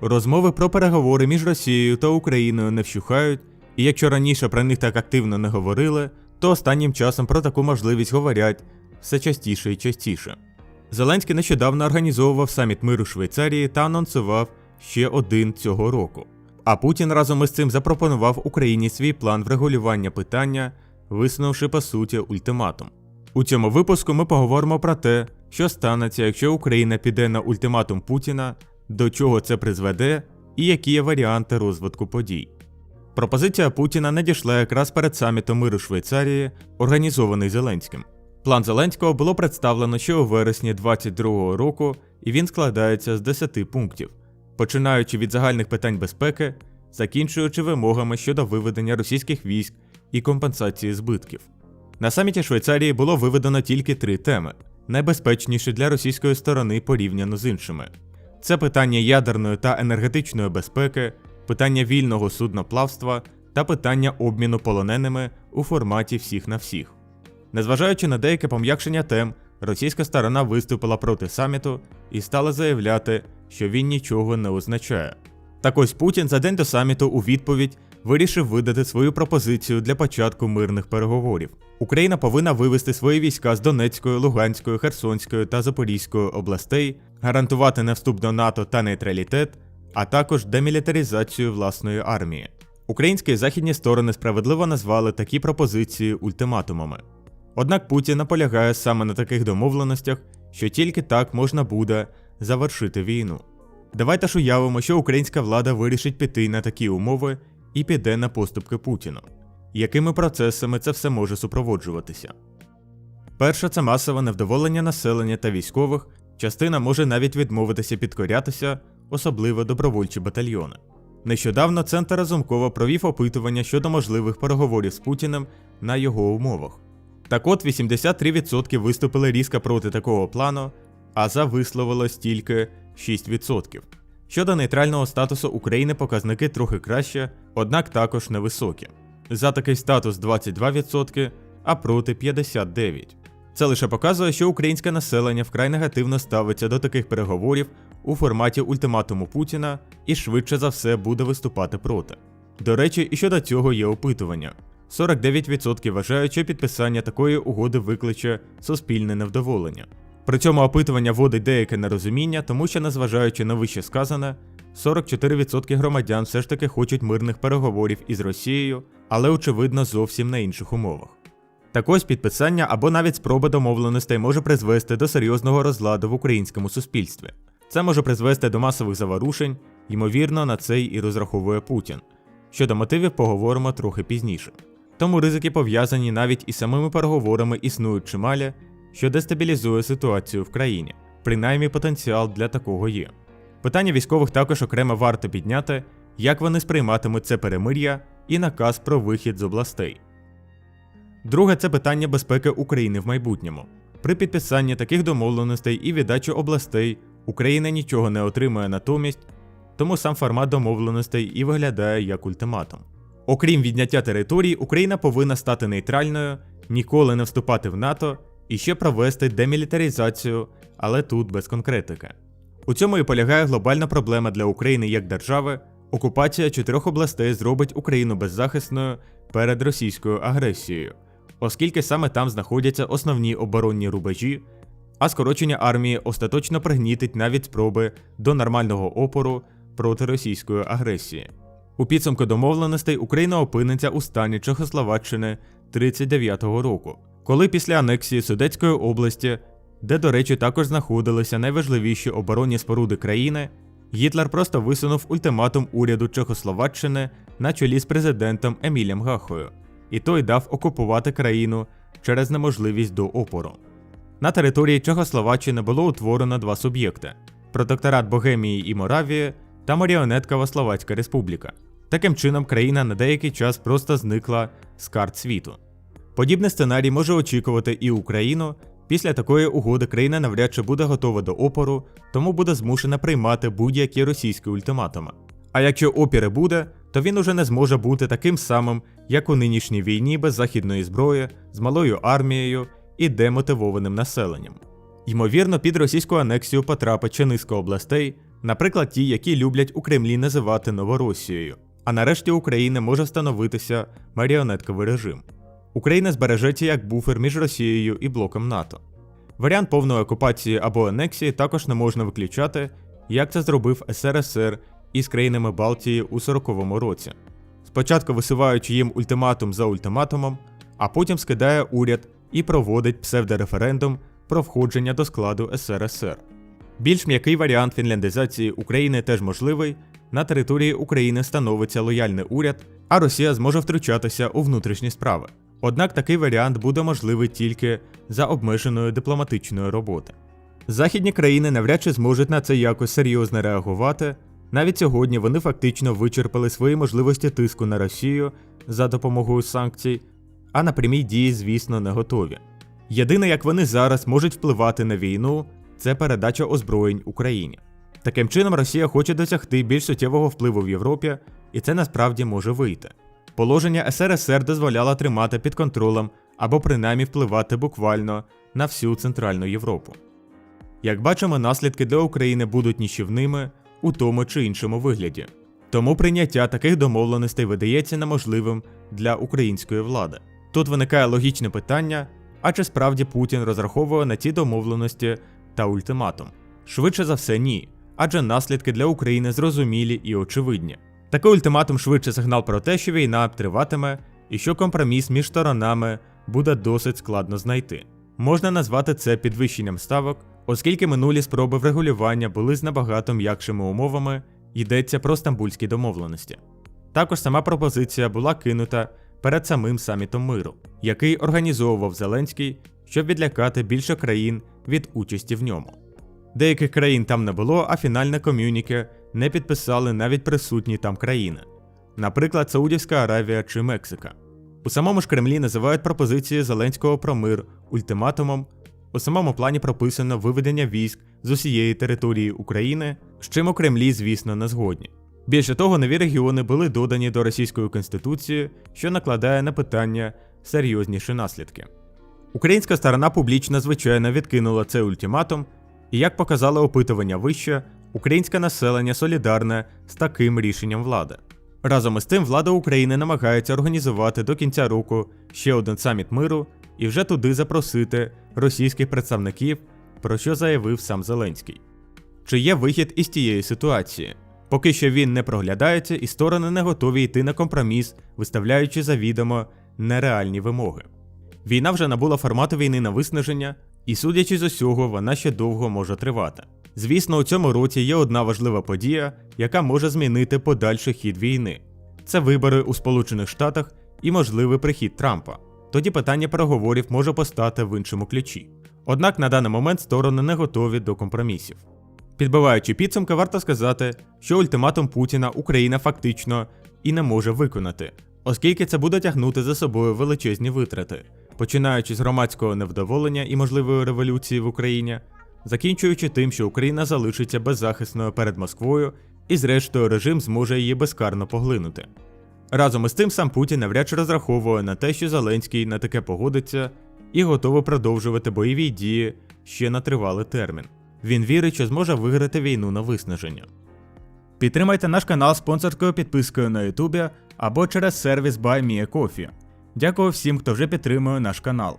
Розмови про переговори між Росією та Україною не вщухають, і якщо раніше про них так активно не говорили, то останнім часом про таку можливість говорять все частіше і частіше. Зеленський нещодавно організовував саміт миру Швейцарії та анонсував ще один цього року. А Путін разом із цим запропонував Україні свій план врегулювання питання, висунувши по суті ультиматум. У цьому випуску ми поговоримо про те, що станеться, якщо Україна піде на ультиматум Путіна, до чого це призведе і які є варіанти розвитку подій. Пропозиція Путіна надійшла якраз перед самітом миру Швейцарії, організований Зеленським. План Зеленського було представлено ще у вересні 2022 року, і він складається з 10 пунктів, починаючи від загальних питань безпеки, закінчуючи вимогами щодо виведення російських військ і компенсації збитків. На саміті Швейцарії було виведено тільки три теми, найбезпечніші для російської сторони порівняно з іншими. Це питання ядерної та енергетичної безпеки, питання вільного судноплавства та питання обміну полоненими у форматі всіх на всіх. Незважаючи на деяке пом'якшення тем, російська сторона виступила проти саміту і стала заявляти, що він нічого не означає. Так ось Путін за день до саміту у відповідь вирішив видати свою пропозицію для початку мирних переговорів. Україна повинна вивести свої війська з Донецької, Луганської, Херсонської та Запорізької областей, гарантувати не вступ до НАТО та нейтралітет, а також демілітаризацію власної армії. Українські і західні сторони справедливо назвали такі пропозиції ультиматумами. Однак Путін наполягає саме на таких домовленостях, що тільки так можна буде завершити війну. Давайте ж уявимо, що українська влада вирішить піти на такі умови і піде на поступки Путіну. Якими процесами це все може супроводжуватися? Перше це масове невдоволення населення та військових, частина може навіть відмовитися підкорятися, особливо добровольчі батальйони. Нещодавно Центр Разумкова провів опитування щодо можливих переговорів з Путіним на його умовах. Так от 83% виступили різко проти такого плану, а за висловилось тільки 6%. Щодо нейтрального статусу України показники трохи краще, однак також невисокі. За такий статус 22%, а проти 59%. Це лише показує, що українське населення вкрай негативно ставиться до таких переговорів у форматі ультиматуму Путіна і швидше за все буде виступати проти. До речі, і щодо цього є опитування. 49% вважають, що підписання такої угоди викличе суспільне невдоволення. При цьому опитування вводить деяке нерозуміння, тому що, незважаючи на вище сказане, 44% громадян все ж таки хочуть мирних переговорів із Росією, але очевидно зовсім на інших умовах. Так ось підписання або навіть спроба домовленостей може призвести до серйозного розладу в українському суспільстві. Це може призвести до масових заворушень, ймовірно, на це і розраховує Путін. Щодо мотивів поговоримо трохи пізніше. Тому ризики пов'язані навіть із самими переговорами існують чималі, що дестабілізує ситуацію в країні. Принаймні потенціал для такого є. Питання військових також окремо варто підняти, як вони сприйматимуть це перемир'я і наказ про вихід з областей. Друге це питання безпеки України в майбутньому. При підписанні таких домовленостей і віддачі областей Україна нічого не отримує натомість, тому сам формат домовленостей і виглядає як ультиматум. Окрім відняття територій, Україна повинна стати нейтральною, ніколи не вступати в НАТО і ще провести демілітаризацію, але тут без конкретики. У цьому і полягає глобальна проблема для України як держави. Окупація чотирьох областей зробить Україну беззахисною перед російською агресією, оскільки саме там знаходяться основні оборонні рубежі, а скорочення армії остаточно пригнітить навіть спроби до нормального опору проти російської агресії. У підсумку домовленостей Україна опиниться у стані Чехословаччини 39-го року, коли після анексії Судетської області, де, до речі, також знаходилися найважливіші оборонні споруди країни, Гітлер просто висунув ультиматум уряду Чехословаччини на чолі з президентом Емілем Гахою, і той дав окупувати країну через неможливість до опору. На території Чехословаччини було утворено два суб'єкти: протекторат Богемії і Моравії та маріонеткова Словацька Республіка. Таким чином, країна на деякий час просто зникла з карт світу. Подібний сценарій може очікувати і Україну. Після такої угоди країна навряд чи буде готова до опору, тому буде змушена приймати будь-які російські ультиматуми. А якщо опір буде, то він уже не зможе бути таким самим, як у нинішній війні без західної зброї, з малою армією і демотивованим населенням. Ймовірно, під російську анексію потрапить ще низка областей, Наприклад, ті, які люблять у Кремлі називати Новоросією. А нарешті Україна може встановитися маріонетковий режим. Україна збережеться як буфер між Росією і блоком НАТО. Варіант повної окупації або анексії також не можна виключати, як це зробив СРСР із країнами Балтії у 40-му році. Спочатку висуваючи їм ультиматум за ультиматумом, а потім скидає уряд і проводить псевдореферендум про входження до складу СРСР. Більш м'який варіант фінляндизації України теж можливий. На території України становиться лояльний уряд, а Росія зможе втручатися у внутрішні справи. Однак такий варіант буде можливий тільки за обмеженою дипломатичною роботи. Західні країни навряд чи зможуть на це якось серйозно реагувати. Навіть сьогодні вони фактично вичерпали свої можливості тиску на Росію за допомогою санкцій, а на прямі дії, звісно, не готові. Єдине, як вони зараз можуть впливати на війну, це передача озброєнь Україні. Таким чином, Росія хоче досягти більш суттєвого впливу в Європі, і це насправді може вийти. Положення СРСР дозволяло тримати під контролем або принаймні впливати буквально на всю Центральну Європу. Як бачимо, наслідки для України будуть нічівними у тому чи іншому вигляді. Тому прийняття таких домовленостей видається неможливим для української влади. Тут виникає логічне питання: а чи справді Путін розраховує на ці домовленості та ультиматум? Швидше за все, ні, адже наслідки для України зрозумілі і очевидні. Такий ультиматум швидше сигнал про те, що війна триватиме і що компроміс між сторонами буде досить складно знайти. Можна назвати це підвищенням ставок, оскільки минулі спроби врегулювання були з набагато м'якшими умовами, йдеться про стамбульські домовленості. Також сама пропозиція була кинута перед самим самітом миру, який організовував Зеленський, щоб відлякати більше країн від участі в ньому. Деяких країн там не було, а фінальне ком'юніке не підписали навіть присутні там країни, наприклад, Саудівська Аравія чи Мексика. У самому ж Кремлі називають пропозиції Зеленського про мир ультиматумом. У самому плані прописано виведення військ з усієї території України, з чим у Кремлі, звісно, не згодні. Більше того, нові регіони були додані до російської конституції, що накладає на питання серйозніші наслідки. Українська сторона публічно звичайно відкинула цей ультиматум, і як показало опитування вище, українське населення солідарне з таким рішенням влади. Разом із тим, влада України намагається організувати до кінця року ще один саміт миру і вже туди запросити російських представників, про що заявив сам Зеленський. Чи є вихід із тієї ситуації? Поки що він не проглядається, і сторони не готові йти на компроміс, виставляючи завідомо нереальні вимоги. Війна вже набула формату війни на виснаження, і судячи з усього, вона ще довго може тривати. Звісно, у цьому році є одна важлива подія, яка може змінити подальший хід війни. Це вибори у Сполучених Штатах і можливий прихід Трампа. Тоді питання переговорів може постати в іншому ключі. Однак на даний момент сторони не готові до компромісів. Підбиваючи підсумки, варто сказати, що ультиматум Путіна Україна фактично і не може виконати, оскільки це буде тягнути за собою величезні витрати, починаючи з громадського невдоволення і можливої революції в Україні, закінчуючи тим, що Україна залишиться беззахисною перед Москвою, і зрештою режим зможе її безкарно поглинути. Разом із тим сам Путін навряд чи розраховує на те, що Зеленський на таке погодиться і готовий продовжувати бойові дії ще на тривалий термін. Він вірить, що зможе виграти війну на виснаження. Підтримайте наш канал спонсорською підпискою на Ютубі або через сервіс BuyMeACoffee. Дякую всім, хто вже підтримує наш канал.